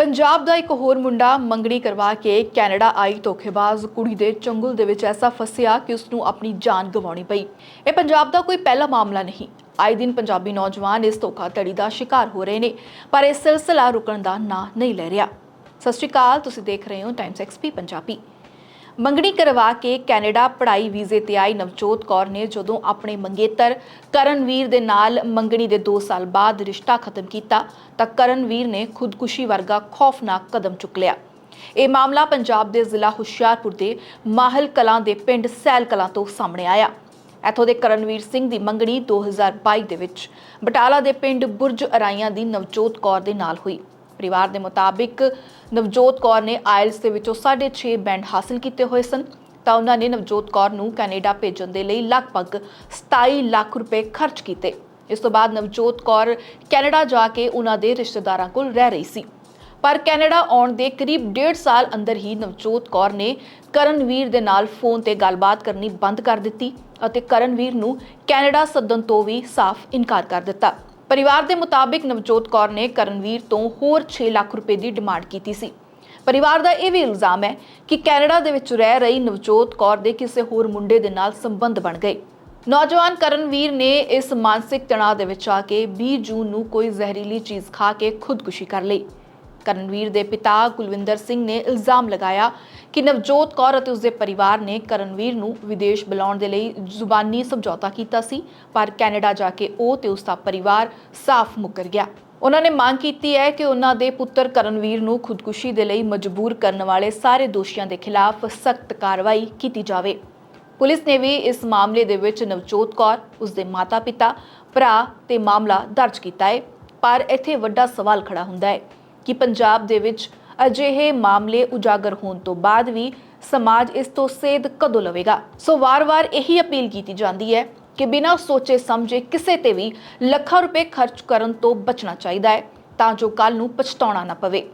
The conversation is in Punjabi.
ਪੰਜਾਬ ਦਾ ਇੱਕ ਹੋਰ ਮੁੰਡਾ ਮੰਗਣੀ ਕਰਵਾ ਕੇ ਕੈਨੇਡਾ ਆਈ ਧੋਖੇਬਾਜ਼। ਕੁੜੀ ਦੇ ਚੰਗੁਲ ਦੇ ਵਿੱਚ ਐਸਾ ਫਸਿਆ ਕਿ ਉਸ ਨੂੰ ਆਪਣੀ ਜਾਨ ਗਵਾਉਣੀ ਪਈ। ਇਹ ਪੰਜਾਬ ਦਾ ਕੋਈ ਪਹਿਲਾ ਮਾਮਲਾ ਨਹੀਂ। ਆਏ ਦਿਨ ਪੰਜਾਬੀ ਨੌਜਵਾਨ ਇਸ ਧੋਖਾਧੜੀ ਦਾ ਸ਼ਿਕਾਰ ਹੋ ਰਹੇ ਨੇ, ਪਰ ਇਹ ਸਿਲਸਿਲਾ ਰੁਕਣ ਦਾ ਨਾਂ ਨਹੀਂ ਲੈ ਰਿਹਾ। ਸਤਿ ਸ਼੍ਰੀ ਅਕਾਲ, ਤੁਸੀਂ ਦੇਖ ਰਹੇ ਹੋ ਟਾਈਮਸ ਐਕਸਪੀ ਪੰਜਾਬੀ। ਮੰਗਣੀ ਕਰਵਾ ਕੇ ਕੈਨੇਡਾ ਪੜ੍ਹਾਈ ਵੀਜ਼ੇ ਤੇ ਆਈ ਨਵਜੋਤ ਕੌਰ ਨੇ ਜਦੋਂ ਆਪਣੇ ਮੰਗੇਤਰ ਕਰਨਵੀਰ ਦੇ ਨਾਲ ਮੰਗਣੀ ਦੇ 2 ਸਾਲ ਬਾਅਦ ਰਿਸ਼ਤਾ ਖਤਮ ਕੀਤਾ ਤਾਂ ਕਰਨਵੀਰ ਨੇ ਖੁਦਕੁਸ਼ੀ ਵਰਗਾ ਖੌਫਨਾਕ ਕਦਮ ਚੁੱਕ ਲਿਆ। ਇਹ ਮਾਮਲਾ ਪੰਜਾਬ ਦੇ ਜ਼ਿਲ੍ਹਾ ਹੁਸ਼ਿਆਰਪੁਰ ਦੇ ਮਾਹਲ ਕਲਾਂ ਦੇ ਪਿੰਡ ਸੈਲ ਕਲਾਂ ਤੋਂ ਸਾਹਮਣੇ ਆਇਆ। ਇੱਥੋਂ ਦੇ ਕਰਨਵੀਰ ਸਿੰਘ ਦੀ ਮੰਗਣੀ 2022 ਦੇ ਵਿੱਚ ਬਟਾਲਾ ਦੇ ਪਿੰਡ ਬੁਰਜ ਅਰਾਈਆਂ ਦੀ ਨਵਜੋਤ ਕੌਰ ਦੇ ਨਾਲ ਹੋਈ। ਪਰਿਵਾਰ ਦੇ ਮੁਤਾਬਿਕ ਨਵਜੋਤ ਕੌਰ ਨੇ ਆਇਲਸ ਦੇ ਵਿੱਚੋਂ 6.5 ਬੈਂਡ ਹਾਸਲ ਕੀਤੇ ਹੋਏ ਸਨ। ਤਾਂ ਉਹਨਾਂ ਨੇ ਨਵਜੋਤ ਕੌਰ ਨੂੰ ਕੈਨੇਡਾ ਭੇਜਣ ਦੇ ਲਈ ਲਗਭਗ 27 ਲੱਖ ਰੁਪਏ ਖਰਚ ਕੀਤੇ। ਇਸ ਤੋਂ ਬਾਅਦ ਨਵਜੋਤ ਕੌਰ ਕੈਨੇਡਾ ਜਾ ਕੇ ਉਹਨਾਂ ਦੇ ਰਿਸ਼ਤੇਦਾਰਾਂ ਕੋਲ ਰਹਿ ਰਹੀ ਸੀ। ਪਰ ਕੈਨੇਡਾ ਆਉਣ ਦੇ ਕਰੀਬ 1.5 ਸਾਲ ਅੰਦਰ ਹੀ ਨਵਜੋਤ ਕੌਰ ਨੇ ਕਰਨਵੀਰ ਦੇ ਨਾਲ ਫੋਨ ਤੇ ਗੱਲਬਾਤ ਕਰਨੀ ਬੰਦ ਕਰ ਦਿੱਤੀ ਅਤੇ ਕਰਨਵੀਰ ਨੂੰ ਕੈਨੇਡਾ ਸੱਦਣ ਤੋਂ ਵੀ ਸਾਫ਼ ਇਨਕਾਰ ਕਰ ਦਿੱਤਾ। ਪਰਿਵਾਰ ਦੇ ਮੁਤਾਬਿਕ ਨਵਜੋਤ ਕੌਰ ਨੇ ਕਰਨਵੀਰ ਤੋਂ ਹੋਰ 6 ਲੱਖ ਰੁਪਏ ਦੀ ਡਿਮਾਂਡ ਕੀਤੀ ਸੀ। ਪਰਿਵਾਰ ਦਾ ਇਹ ਵੀ ਇਲਜ਼ਾਮ ਹੈ ਕਿ ਕੈਨੇਡਾ ਦੇ ਵਿੱਚ ਰਹਿ ਰਹੀ ਨਵਜੋਤ ਕੌਰ ਦੇ ਕਿਸੇ ਹੋਰ ਮੁੰਡੇ ਦੇ ਨਾਲ ਸੰਬੰਧ ਬਣ ਗਏ। ਨੌਜਵਾਨ ਕਰਨਵੀਰ ਨੇ ਇਸ ਮਾਨਸਿਕ ਤਣਾਅ ਦੇ ਵਿੱਚ ਆ ਕੇ 20 ਜੂਨ ਨੂੰ ਕੋਈ ਜ਼ਹਿਰੀਲੀ ਚੀਜ਼ ਖਾ ਕੇ ਖੁਦਕੁਸ਼ੀ ਕਰ ਲਈ। ਕਰਨਵੀਰ ਦੇ ਪਿਤਾ ਕੁਲਵਿੰਦਰ ਸਿੰਘ ਨੇ ਇਲਜ਼ਾਮ ਲਗਾਇਆ ਕਿ ਨਵਜੋਤ ਕੌਰ ਅਤੇ ਉਸਦੇ ਪਰਿਵਾਰ ਨੇ ਕਰਨਵੀਰ ਨੂੰ ਵਿਦੇਸ਼ ਬੁਲਾਉਣ ਦੇ ਲਈ ਜ਼ੁਬਾਨੀ ਸਮਝੌਤਾ ਕੀਤਾ ਸੀ, ਪਰ ਕੈਨੇਡਾ ਜਾ ਕੇ ਉਹ ਤੇ ਉਸਦਾ ਪਰਿਵਾਰ ਸਾਫ਼ ਮੁੱਕਰ ਗਿਆ। ਉਹਨਾਂ ਨੇ ਮੰਗ ਕੀਤੀ ਹੈ ਕਿ ਉਹਨਾਂ ਦੇ ਪੁੱਤਰ ਕਰਨਵੀਰ ਨੂੰ ਖੁਦਕੁਸ਼ੀ ਦੇ ਲਈ ਮਜਬੂਰ ਕਰਨ ਵਾਲੇ ਸਾਰੇ ਦੋਸ਼ੀਆਂ ਦੇ ਖਿਲਾਫ ਸਖਤ ਕਾਰਵਾਈ ਕੀਤੀ ਜਾਵੇ। ਪੁਲਿਸ ਨੇ ਵੀ ਇਸ ਮਾਮਲੇ ਦੇ ਵਿੱਚ ਨਵਜੋਤ ਕੌਰ, ਉਸਦੇ ਮਾਤਾ-ਪਿਤਾ, ਭਰਾ ਤੇ ਮਾਮਲਾ ਦਰਜ ਕੀਤਾ ਹੈ, ਪਰ ਇੱਥੇ ਵੱਡਾ ਸਵਾਲ ਖੜਾ ਹੁੰਦਾ ਹੈ। ਕਿ ਪੰਜਾਬ ਦੇ ਵਿੱਚ ਅਜਿਹੇ ਮਾਮਲੇ ਉਜਾਗਰ ਹੋਣ ਤੋਂ ਬਾਅਦ ਵੀ ਸਮਾਜ ਇਸ ਤੋਂ ਸੇਧ ਕਦੋਂ ਲਵੇਗਾ? ਸੋ ਵਾਰ-ਵਾਰ ਇਹੀ ਅਪੀਲ ਕੀਤੀ ਜਾਂਦੀ ਹੈ ਕਿ ਬਿਨਾਂ ਸੋਚੇ ਸਮਝੇ ਕਿਸੇ ਤੇ ਵੀ ਲੱਖਾਂ ਰੁਪਏ ਖਰਚ ਕਰਨ ਤੋਂ ਬਚਣਾ ਚਾਹੀਦਾ ਹੈ ਤਾਂ ਜੋ ਕੱਲ ਨੂੰ ਪਛਤਾਉਣਾ ਨਾ ਪਵੇ।